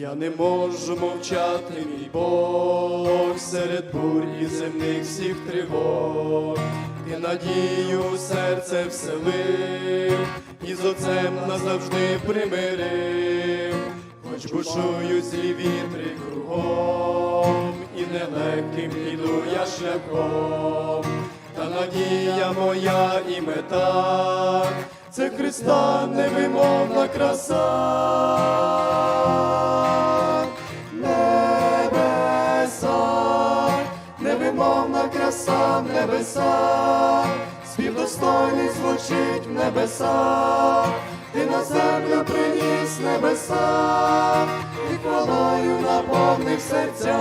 Я не можу мовчати, мій Бог, серед бурь і земних всіх тривог, ти надію у серце вселив, і з отцем назавжди примирив, хоч бушують злі вітри кругом, і нелегким іду я шляхом, та надія моя і мета, це Христа невимовна краса. Невимовна краса в небеса, спів достойний звучить в небеса, ти на землю приніс небеса, і хвалою наповнив серця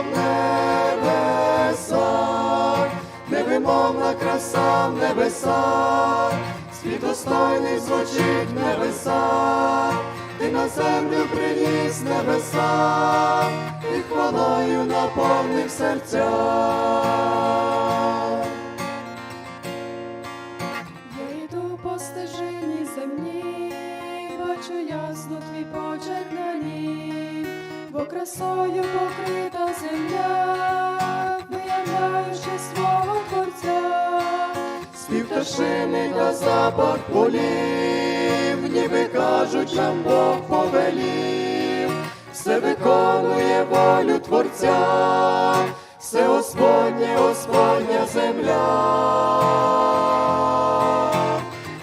в небесах, невимовна краса в небесах, світ достойний звучить в небесах, ти на землю приніс небеса, і хвалою наповнив серця. Я йду по стежині земні, бачу ясно твій почерк на ній, бо красою покрита земля, виявляю ще свого творця. Спів пташини та запах полів, ніби кажуть, нам Бог повелів, все виконує волю Творця, все Господнє, Господня земля.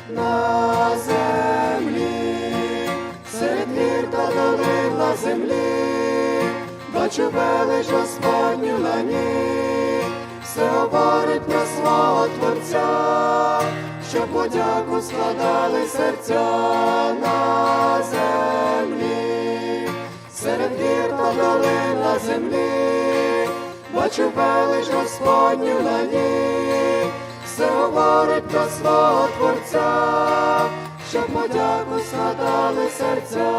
На землі, серед гір та долин на землі, бачу велич Господню на ній, все говорить про свого Творця, що подяку складали серця на землі, серед гір та долин на землі, бачу велич Господню на ній, все говорить про свого Творця, що подяку складали серця.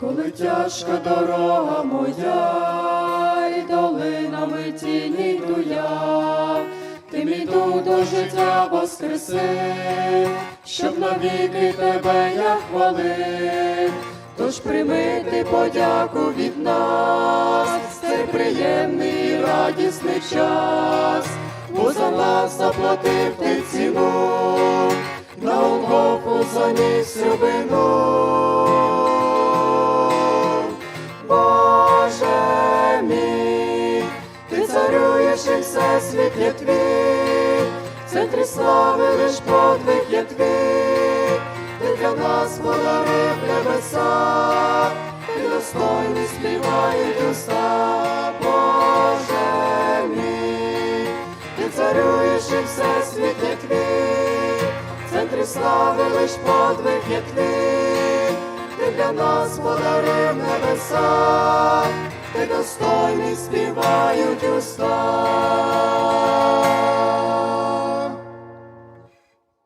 Коли тяжка дорога моя, і долинами тіні йду я, тим іду до життя воскреси, щоб навіки тебе я хвалив, тож прийми ти подяку від нас, цей приємний і радісний час, бо за нас заплатив ти ціну, на Голгофу заніс всю вину. Боже мій, ти царюєш і всесвіт є твій, центрі слави лиш подвиг є твій, ти для нас подарив небеса, ти достойний співають уста, Боже мій, ти царюєш і всесвіт є твій, центрі слави лиш подвиг є твій, ти для нас подарив небеса, ти достойний співають уста.